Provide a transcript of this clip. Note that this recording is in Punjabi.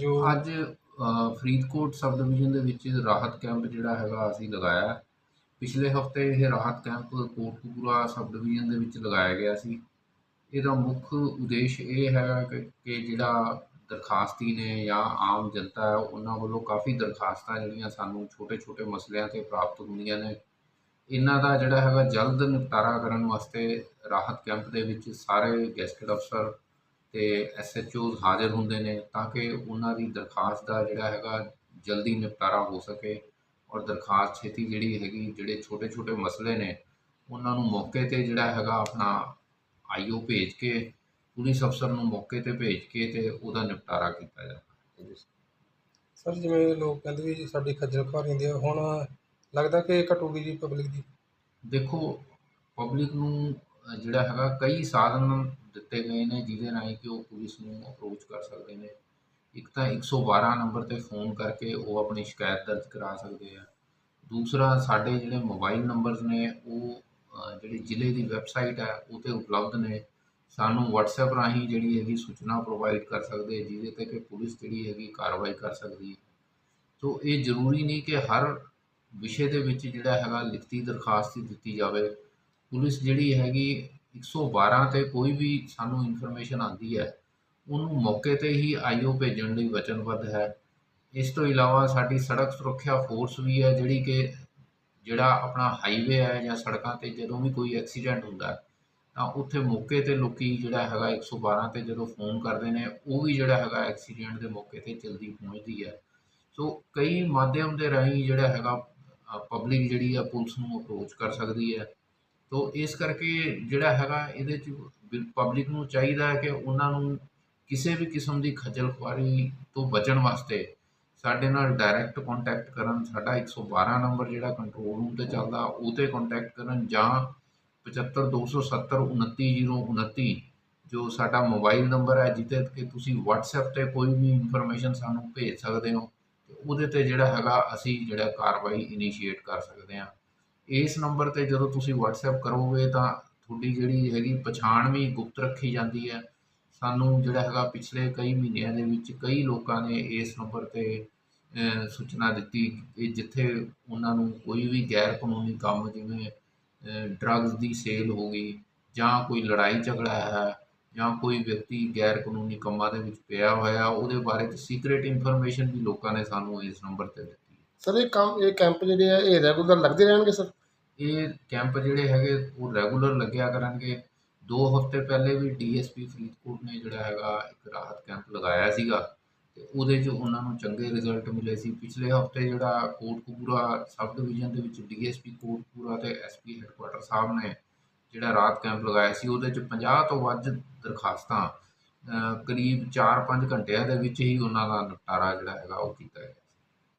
ਜੋ ਅੱਜ ਫਰੀਦਕੋਟ ਸਬ ਡਿਵੀਜ਼ਨ ਦੇ ਵਿੱਚ ਰਾਹਤ ਕੈਂਪ ਜਿਹੜਾ ਹੈਗਾ ਅਸੀਂ ਲਗਾਇਆ ਪਿਛਲੇ ਹਫ਼ਤੇ ਇਹ ਰਾਹਤ ਕੈਂਪ ਕੋਟਕਪੂਰਾ ਸਬ ਡਿਵੀਜ਼ਨ ਦੇ ਵਿੱਚ ਲਗਾਇਆ ਗਿਆ ਸੀ। ਇਹਦਾ ਮੁੱਖ ਉਦੇਸ਼ ਇਹ ਹੈਗਾ ਕਿ ਕਿ ਜਿਹੜਾ ਦਰਖਾਸਤੀ ਨੇ ਜਾਂ ਆਮ ਜਨਤਾ ਹੈ, ਉਹਨਾਂ ਵੱਲੋਂ ਕਾਫੀ ਦਰਖਾਸਤਾਂ ਜਿਹੜੀਆਂ ਸਾਨੂੰ ਛੋਟੇ-ਛੋਟੇ ਮਸਲਿਆਂ 'ਤੇ ਪ੍ਰਾਪਤ ਹੁੰਦੀਆਂ ਨੇ। ਇਹਨਾਂ ਦਾ ਜਿਹੜਾ ਹੈਗਾ ਜਲਦ ਨਿਪਟਾਰਾ ਕਰਨ ਵਾਸਤੇ ਰਾਹਤ ਕੈਂਪ ਦੇ ਵਿੱਚ ਸਾਰੇ ਗੈਸਟਡ ਅਫਸਰ ਤੇ ਐਸਐਚਓਜ਼ ਹਾਜ਼ਰ ਹੁੰਦੇ ਨੇ ਤਾਂ ਕਿ ਉਹਨਾਂ ਦੀ ਦਰਖਾਸਤ ਦਾ ਜਿਹੜਾ ਹੈਗਾ ਜਲਦੀ ਨਿਪਟਾਰਾ ਹੋ ਸਕੇ ਔਰ ਦਰਖਾਸਤ ਛੇਤੀ ਜਿਹੜੀ ਹੈਗੀ ਜਿਹੜੇ ਛੋਟੇ-ਛੋਟੇ ਮਸਲੇ ਨੇ ਉਹਨਾਂ ਨੂੰ ਮੌਕੇ 'ਤੇ ਜਿਹੜਾ ਹੈਗਾ ਆਪਣਾ ਆਈਓ ਭੇਜ ਕੇ ਪੁਲਿਸ ਅਫਸਰ ਨੂੰ ਮੌਕੇ 'ਤੇ ਭੇਜ ਕੇ ਤੇ ਉਹਦਾ ਨਿਪਟਾਰਾ ਕੀਤਾ ਜਾਂਦਾ ਸਰ। ਜਿਵੇਂ ਲੋਕ ਕਹਿੰਦੇ ਵੀ ਸਾਡੀ ਖੱਜਲ ਖੁਆਰੀ ਹੁੰਦੀ ਹੈ ਹੁਣ ਲੱਗਦਾ ਕਿ ਘਟੂਗੀ ਜੀ ਪਬਲਿਕ ਦੀ? ਦੇਖੋ ਪਬਲਿਕ ਨੂੰ ਜਿਹੜਾ ਹੈਗਾ ਕਈ ਸਾਧਨ ਦਿੱਤੇ ਗਏ ਨੇ, ਜਿਹਦੇ ਰਾਹੀਂ ਕਿ ਉਹ ਪੁਲਿਸ ਨੂੰ ਅਪਰੋਚ ਕਰ ਸਕਦੇ ਨੇ। ਇੱਕ ਤਾਂ 112 ਨੰਬਰ ਤੇ ਫੋਨ ਕਰਕੇ ਉਹ ਆਪਣੀ ਸ਼ਿਕਾਇਤ ਦਰਜ ਕਰਾ ਸਕਦੇ ਆ। ਦੂਸਰਾ, ਸਾਡੇ ਜਿਹੜੇ ਮੋਬਾਈਲ ਨੰਬਰਸ ਨੇ, ਉਹ ਜਿਹੜੀ ਜ਼ਿਲ੍ਹੇ ਦੀ ਵੈਬਸਾਈਟ ਹੈ ਉਹ 'ਤੇ ਉਪਲਬਧ ਨੇ। ਸਾਨੂੰ WhatsApp ਰਾਹੀਂ ਜਿਹੜੀ ਹੈਗੀ ਸੂਚਨਾ ਪ੍ਰੋਵਾਈਡ ਕਰ ਸਕਦੇ ਜਿਹਦੇ ਤੇ ਕਿ ਪੁਲਿਸ ਜਿਹੜੀ ਹੈਗੀ ਕਾਰਵਾਈ ਕਰ ਸਕਦੀ ਹੈ ਸੋ ਇਹ ਜ਼ਰੂਰੀ ਨਹੀਂ ਕਿ ਹਰ ਵਿਸ਼ੇ ਦੇ ਵਿੱਚ ਜਿਹੜਾ ਹੈਗਾ ਲਿਖਤੀ ਦਰਖਾਸਤ ਹੀ ਦਿੱਤੀ ਜਾਵੇ। ਪੁਲਿਸ ਜਿਹੜੀ ਹੈਗੀ 112 ਤੇ ਕੋਈ ਵੀ ਸਾਨੂੰ ਇਨਫੋਰਮੇਸ਼ਨ ਆਉਂਦੀ ਹੈ, ਉਹਨੂੰ ਮੌਕੇ ਤੇ ਹੀ ਆਈਓ ਭੇਜਣ ਲਈ ਵਚਨਬੱਧ ਹੈ। ਇਸ ਤੋਂ ਇਲਾਵਾ ਸਾਡੀ ਸੜਕ ਸੁਰੱਖਿਆ ਫੋਰਸ ਵੀ ਹੈ, ਜਿਹੜੀ ਕਿ ਜਿਹੜਾ ਆਪਣਾ ਹਾਈਵੇ ਹੈ ਜਾਂ ਸੜਕਾਂ ਤੇ ਜਦੋਂ ਵੀ ਕੋਈ ਐਕਸੀਡੈਂਟ ਹੁੰਦਾ ਤਾਂ ਉੱਥੇ ਮੌਕੇ ਤੇ ਲੋਕੀ ਜਿਹੜਾ ਹੈਗਾ 112 ਤੇ ਜਦੋਂ ਫੋਨ ਕਰਦੇ ਨੇ, ਉਹ ਵੀ ਜਿਹੜਾ ਹੈਗਾ ਐਕਸੀਡੈਂਟ ਦੇ ਮੌਕੇ ਤੇ ਜਲਦੀ ਪਹੁੰਚਦੀ ਹੈ। ਸੋ ਕਈ ਮਾਧਿਅਮ ਦੇ ਰਾਹੀਂ ਜਿਹੜਾ ਹੈਗਾ ਪਬਲਿਕ ਜਿਹੜੀ ਆ ਪੁਲਿਸ ਨੂੰ ਅਪਰੋਚ ਕਰ ਸਕਦੀ ਹੈ। ਤੋ ਇਸ ਕਰਕੇ ਜਿਹੜਾ ਹੈਗਾ ਇਹਦੇ ਚ ਪਬਲਿਕ ਨੂੰ ਚਾਹੀਦਾ ਹੈ ਕਿ ਉਹਨਾਂ ਨੂੰ ਕਿਸੇ ਵੀ ਕਿਸਮ ਦੀ ਖੱਜਲ ਖੁਆਰੀ ਤੋਂ ਬਚਣ ਵਾਸਤੇ ਸਾਡੇ ਨਾਲ ਡਾਇਰੈਕਟ ਕੰਟੈਕਟ ਕਰਨ, ਸਾਡਾ 112 ਨੰਬਰ ਜਿਹੜਾ ਕੰਟਰੋਲ ਰੂਮ ਤੇ ਚੱਲਦਾ ਉਹ 'ਤੇ ਕੰਟੈਕਟ ਕਰਨ ਜਾਂ 75 270 ਜੋ ਸਾਡਾ ਮੋਬਾਈਲ ਨੰਬਰ ਹੈ ਜਿੱਤੇ ਕਿ ਤੁਸੀਂ WhatsApp ਤੇ ਕੋਈ ਵੀ ਇਨਫੋਰਮੇਸ਼ਨ ਸਾਨੂੰ ਭੇਜ ਸਕਦੇ ਹੋ, ਤੇ ਉਹਦੇ ਤੇ ਜਿਹੜਾ ਹੈਗਾ ਅਸੀਂ ਜਿਹੜਾ ਕਾਰਵਾਈ ਇਨੀਸ਼ੀਏਟ ਕਰ ਸਕਦੇ ਹਾਂ। ਇਸ ਨੰਬਰ ਤੇ ਜਦੋਂ ਤੁਸੀਂ WhatsApp ਕਰੋਗੇ ਤਾਂ ਤੁਹਾਡੀ ਜਿਹੜੀ ਹੈਗੀ ਪਛਾਣ ਵੀ ਗੁਪਤ ਰੱਖੀ ਜਾਂਦੀ ਹੈ। ਸਾਨੂੰ ਜਿਹੜਾ ਹੈਗਾ ਪਿਛਲੇ ਕਈ ਮਹੀਨਿਆਂ ਦੇ ਵਿੱਚ ਕਈ ਲੋਕਾਂ ਨੇ ਇਸ ਨੰਬਰ ਤੇ ਸੂਚਨਾ ਦਿੱਤੀ ਕਿ ਜਿੱਥੇ ਉਹਨਾਂ ਨੂੰ ਕੋਈ ਵੀ ਗੈਰ ਕਾਨੂੰਨੀ ਕੰਮ ਜਿਵੇਂ ਡਰੱਗਸ ਦੀ ਸੇਲ ਹੋ ਗਈ ਜਾਂ ਕੋਈ ਲੜਾਈ ਝਗੜਾ ਹੈ ਜਾਂ ਕੋਈ ਵਿਅਕਤੀ ਗੈਰ ਕਾਨੂੰਨੀ ਕੰਮਾਂ ਦੇ ਵਿੱਚ ਪਿਆ ਹੋਇਆ, ਉਹਦੇ ਬਾਰੇ ਚ ਸੀਕ੍ਰੀਟ ਇਨਫੋਰਮੇਸ਼ਨ ਵੀ ਲੋਕਾਂ ਨੇ ਸਾਨੂੰ ਇਸ ਨੰਬਰ ਤੇ ਦਿੱਤੀ ਸਰ, ਇਹ ਕੰਮ, ਇਹ ਕੈਂਪ ਜਿਹੜੇ ਆ, ਇਹ ਰੈਗੂਲਰ ਲੱਗਦੇ ਰਹਿਣਗੇ ਸਰ? ਇਹ ਕੈਂਪ ਜਿਹੜੇ ਹੈਗੇ, ਉਹ ਰੈਗੂਲਰ ਲੱਗਿਆ ਕਰਨਗੇ। ਦੋ ਹਫ਼ਤੇ ਪਹਿਲੇ ਵੀ ਡੀਐਸਪੀ ਫਰੀਦਕੋਟ ਨੇ ਜਿਹੜਾ ਹੈਗਾ, ਇੱਕ ਰਾਹਤ ਕੈਂਪ ਲਗਾਇਆ ਸੀਗਾ। ਤੇ ਉਹਦੇ 'ਚ ਉਹਨਾਂ ਨੂੰ ਚੰਗੇ ਰਿਜ਼ਲਟ ਮਿਲੇ ਸੀ। ਪਿਛਲੇ ਹਫ਼ਤੇ ਜਿਹੜਾ ਕੋਟਕਪੂਰਾ ਸਬ ਡਿਵੀਜ਼ਨ ਦੇ ਵਿੱਚ ਡੀਐਸਪੀ ਕੋਟਕਪੂਰਾ ਤੇ ਐਸਪੀ ਹੈੱਡਕੁਆਟਰ ਸਾਹਿਬ ਨੇ ਜਿਹੜਾ ਰਾਹਤ ਕੈਂਪ ਲਗਾਇਆ ਸੀ, ਉਹਦੇ 'ਚ 50 ਤੋਂ ਵੱਧ ਦਰਖਾਸਤਾਂ ਕਰੀਬ 4-5 ਘੰਟਿਆਂ ਦੇ ਵਿੱਚ ਹੀ ਉਹਨਾਂ ਦਾ ਨਿਪਟਾਰਾ ਜਿਹੜਾ ਹੈਗਾ, ਉਹ ਕੀਤਾ ਗਿਆ।